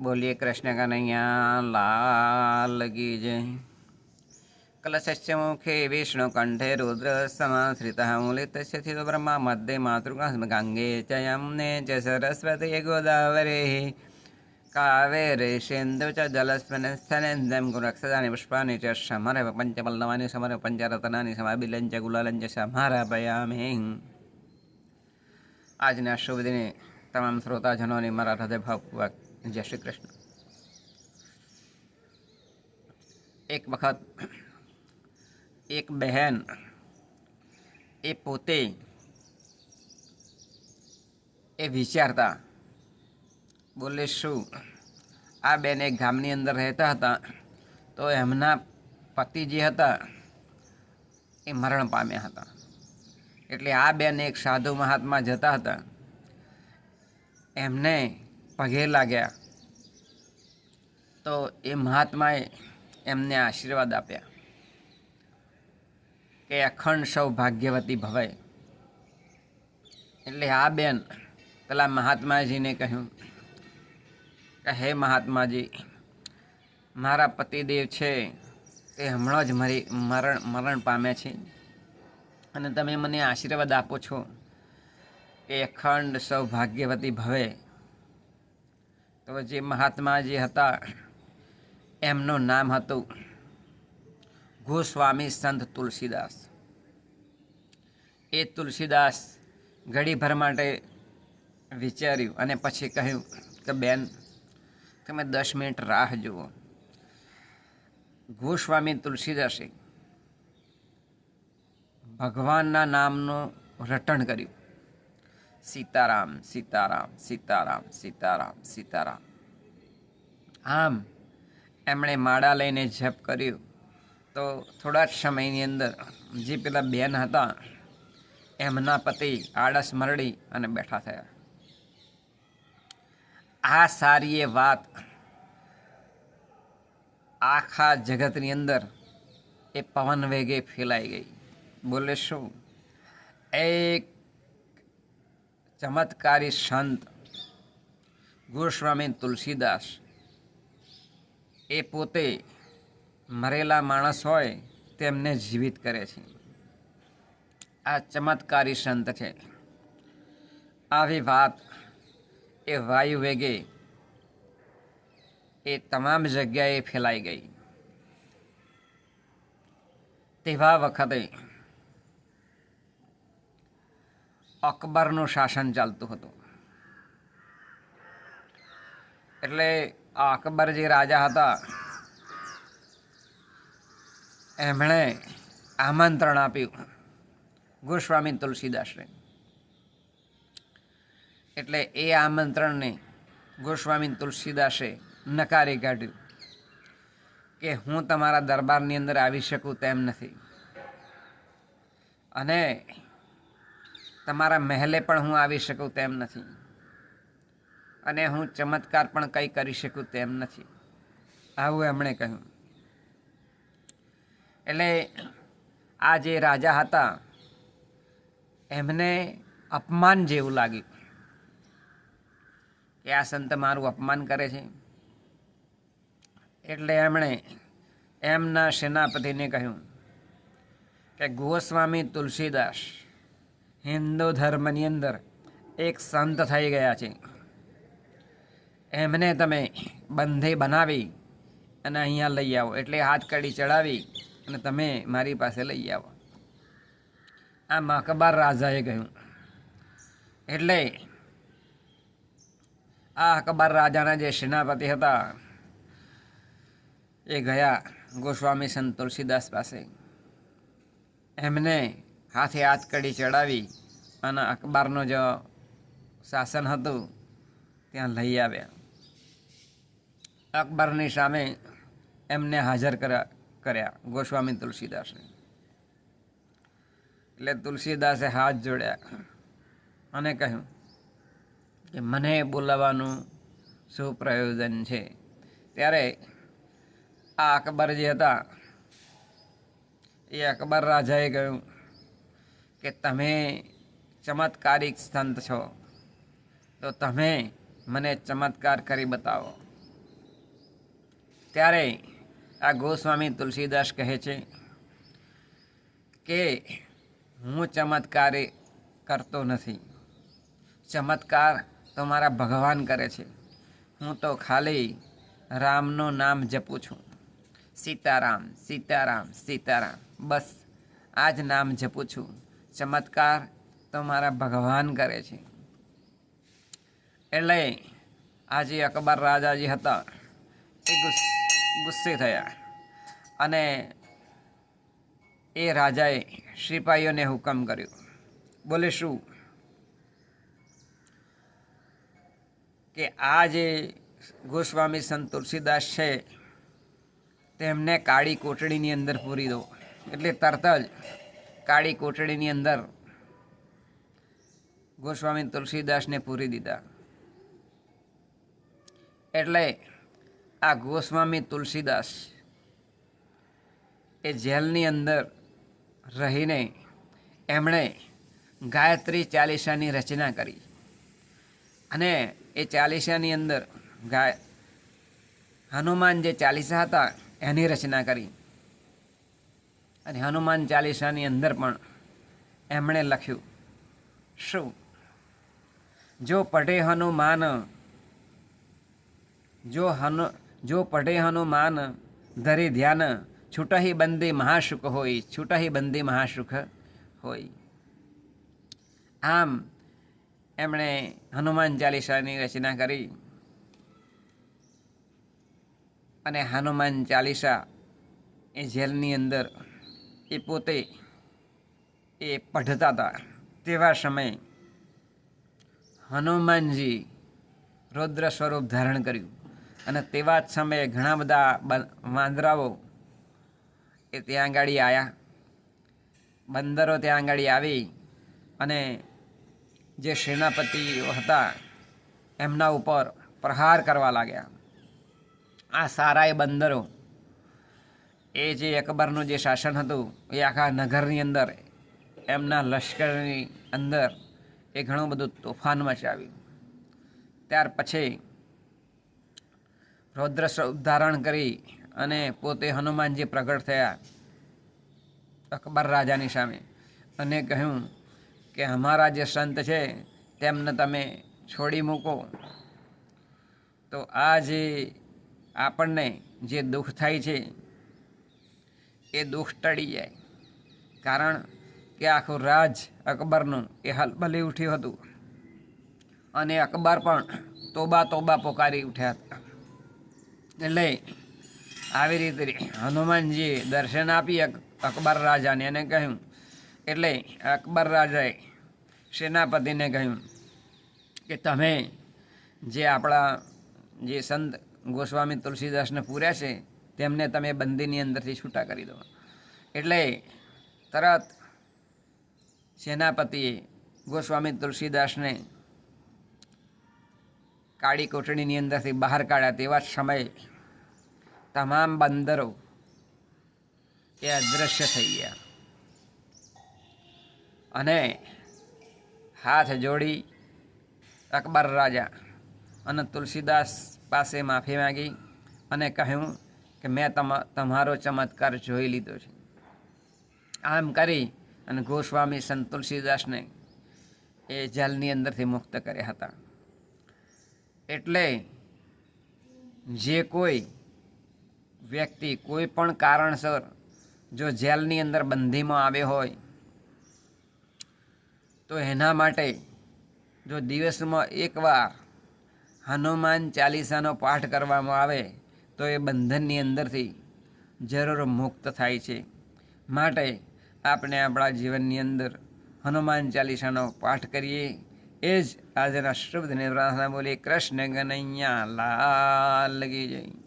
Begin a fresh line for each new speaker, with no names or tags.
બોલીએ કૃષ્ણ કનૈયા લાલ કી જય કલશસ્ય મુખે વિષ્ણુ કંઠે રુદ્ર સમાશ્રિત મૂલિતસ્ય સ્થિતો બ્રહ્મા મધ્ય માતૃગાંગે ચ યમને ચ સરસ્વતી ગોદાવરે કાવેરે સિંધુ ચ જલસ્વનસ્થનેન્દમ ગુરક્ષદાની પુષ્પાની ચ સમર પંચપલ્લવાની સમર પંચરત્નાની સમાબિલં ચ ગુલાલં ચ સમારાપયામિ આજના શુભ દિને તમામ શ્રોતાજનોને મારા હૃદયભાવપૂર્વક જય શ્રી કૃષ્ણ. એક વખત એક બહેન એ પોતે એ વિચારતા બોલે, શું આ બેન એક ગામની અંદર રહેતા હતા તો એમના પતિ જે હતા એ મરણ પામ્યા હતા. એટલે આ બેન એક સાધુ મહાત્મા જતા હતા. એમને પગે લાગ્યા. તો એ મહાત્માએ એમને આશીર્વાદ આપ્યા કે અખંડ સૌભાગ્યવતી ભવાય એટલે આ બેન પેલા મહાત્માજીને કહ્યું કે, હે મહાત્માજી, મારા પતિદેવ છે, તે હમણાં જ મરી મરણ મરણ પામ્યા છે. અને તમે મને આશીર્વાદ આપો છો કે અખંડ સૌભાગ્યવતી ભવે. તો જે મહાત્મા જે હતા, એમનું નામ હતું ગોસ્વામી સંત તુલસીદાસ. એ તુલસીદાસ ઘડીભર માટે વિચાર્યું અને પછી કહ્યું કે, બેન, તમે દસ મિનિટ રાહ જુઓ. ગોસ્વામી તુલસીદાસે ભગવાનના નામનું રટણ કર્યું. સીતારામ સીતારામ સીતારામ સીતારામ સીતારામ. આમ એમણે માળા લઈને જપ કર્યું. તો થોડા જ સમયની અંદર જે પેલા બેન હતા, એમના પતિ આળસ મરડી અને બેઠા થયા. આ સારી એ વાત આખા જગતની અંદર એ પવન વેગે ફેલાઈ ગઈ. બોલે શું? એક ચમત્કારી સંત ગોસ્વામી તુલસીદાસ. એ પોતે મરેલા માણસ હોય તેમને જીવિત કરે છે. આ ચમત્કારી સંત છે. આવી વાત એ વાયુ વેગે એ તમામ જગ્યાએ ફેલાઈ ગઈ. તેવા વખતે અકબરનું શાસન ચાલતું હતું. એટલે આ અકબર જે રાજા હતા, એમણે આમંત્રણ આપ્યું ગોસ્વામી તુલસીદાસને. એટલે એ આમંત્રણને ગોસ્વામી તુલસીદાસે નકારી કાઢ્યું કે હું તમારા દરબારની અંદર આવી શકું તેમ નથી. અને તમારા મહેલે પણ હું આવી શકું તેમ નથી. અને હું ચમત્કાર પણ કંઈ કરી શકું તેમ નથી. આવું એમણે કહ્યું. એટલે આ જે રાજા હતા, એમને અપમાન જેવું લાગ્યું કે આ સંત મારું અપમાન કરે છે. એટલે એમણે એમના સેનાપતિને કહ્યું કે ગોસ્વામી તુલસીદાસ હિન્દુ ધર્મની અંદર એક સંત થઈ ગયા છે. એમને તમે બંધે બનાવી અને અહીંયા લઈ આવો. એટલે હાથ કડી ચડાવી અને તમે મારી પાસે લઈ આવો. આમ મકબર રાજાએ કહ્યું. એટલે આ અકબર રાજાના જે સેનાપતિ હતા, એ ગયા ગોસ્વામી સંત તુલસીદાસ પાસે. એમને હાથે હાથ કડી ચડાવી અને અકબરનું જે શાસન હતું, ત્યાં લઈ આવ્યા. અકબરની સામે એમને હાજર કર્યા ગોસ્વામી તુલસીદાસને. એટલે તુલસીદાસે હાથ જોડ્યા અને કહ્યું કે મને બોલાવવાનું શું પ્રયોજન છે? ત્યારે આ અકબર જે હતા, એ અકબર રાજાએ કહ્યું કે તમે ચમત્કારિક સંત છો, તો તમે મને ચમત્કાર કરી બતાવો. ત્યારે આ ગોસ્વામી તુલસીદાસ કહે છે કે હું ચમત્કાર કરતો નથી. ચમત્કાર તો મારા ભગવાન કરે છે. હું તો ખાલી રામનું નામ જપું છું. સીતારામ સીતારામ સીતારામ, બસ, આ જ નામ જપું છું. ચમત્કાર તો મારા ભગવાન કરે છે. એટલે આ જે અકબર રાજાજી હતા, એ ગુસ્સે થયા અને એ રાજાએ સિપાહીઓને હુકમ કર્યો. બોલે, શું? કે આ જે ગોસ્વામી સંત તુલસીદાસ છે, તેમને કાળી કોટડીની અંદર પૂરી દો. એટલે તરત જ કાળી કોટડીની અંદર ગોસ્વામી તુલસીદાસને પૂરી દીધા. એટલે આ ગોસ્વામી તુલસીદાસ એ જેલની અંદર રહીને એમણે ગાયત્રી ચાલીસાની રચના કરી. અને એ ચાલીસાની અંદર ગાય, હનુમાન જે ચાલીસા હતા એની રચના કરી. અને હનુમાન ચાલીસાની અંદર પણ એમણે લખ્યું, શું? જો પઢે હનુમાન, જો હનુ, જો પઢે હનુમાન, ધરી ધ્યાન, છૂટહી બંદી મહાસુખ હોય, છૂટહી બંદી મહાસુખ હોય. આમ એમણે હનુમાન ચાલીસાની રચના કરી અને હનુમાન ચાલીસા એ જેલની અંદર એ પોતે એ પઢતા હતા. તેવા સમયે હનુમાનજી રુદ્ર સ્વરૂપ ધારણ કર્યું અને તેવા જ સમયે ઘણા બધા વાંદરાઓ એ ત્યાં આગળ આવ્યા બંદરો ત્યાં આગળ આવી અને જે સેનાપતિઓ હતા એમના ઉપર પ્રહાર કરવા લાગ્યા. આ સારા એ બંદરો એ જે અકબરનું જે શાસન હતું, એ આખા નગરની અંદર, એમના લશ્કરની અંદર એ ઘણું બધું તોફાન મચાવ્યું ત્યાર પછી રૌદ્ર ધારણ કરી અને પોતે હનુમાનજી પ્રગટ થયા, અકબર રાજાની સામે, અને કહ્યું કે અમારા જે સંત છે, તેમને તમે છોડી મૂકો. તો આ જે આપણને જે દુઃખ થાય છે એ દુઃખ ટળી જાય. કારણ કે આખું રાજ અકબરનું એ હલબલી ઉઠ્યું હતું. અને અકબર પણ તોબા તોબા પોકારી ઉઠ્યા હતા. એટલે આવી રીતે હનુમાનજીએ દર્શન આપી અકબર રાજાને એને કહ્યું, એટલે અકબર રાજાએ સેનાપતિને કહ્યું કે તમે જે આપણા જે સંત ગોસ્વામી તુલસીદાસને પૂર્યા છે તેમને તમે બંદીની અંદરથી છૂટા કરી દો. એટલે તરત સેનાપતિએ ગોસ્વામી તુલસીદાસને કાળી કોટડીની અંદરથી બહાર કાઢ્યા તેવા જ સમયે તમામ બંદરો એ અદૃશ્ય થઈ ગયા. અને હાથ જોડી અકબર રાજા અને તુલસીદાસ પાસે માફી માંગી અને કહ્યું કે મેં તમા, તમારો ચમત્કાર જોઈ લીધો છે. આમ કરી અને ગોસ્વામી સંત તુલસીદાસને એ જેલની અંદરથી મુક્ત કર્યા હતા. એટલે જે કોઈ વ્યક્તિ, કોઈ પણ કારણસર જો જેલની અંદર બંધીમાં આવ્યો હોય, તો એના માટે જો દિવસમાં એકવાર હનુમાન ચાલીસાનો પાઠ કરવામાં આવે તો એ બંધનની અંદરથી જરૂર મુક્ત થાય છે. માટે આપણે આપણા જીવનની અંદર હનુમાન ચાલીસાનો પાઠ કરીએ. એ જ આજના શુભ પ્રાર્થના બોલી કૃષ્ણ ગનૈયા લાલ લગી જય.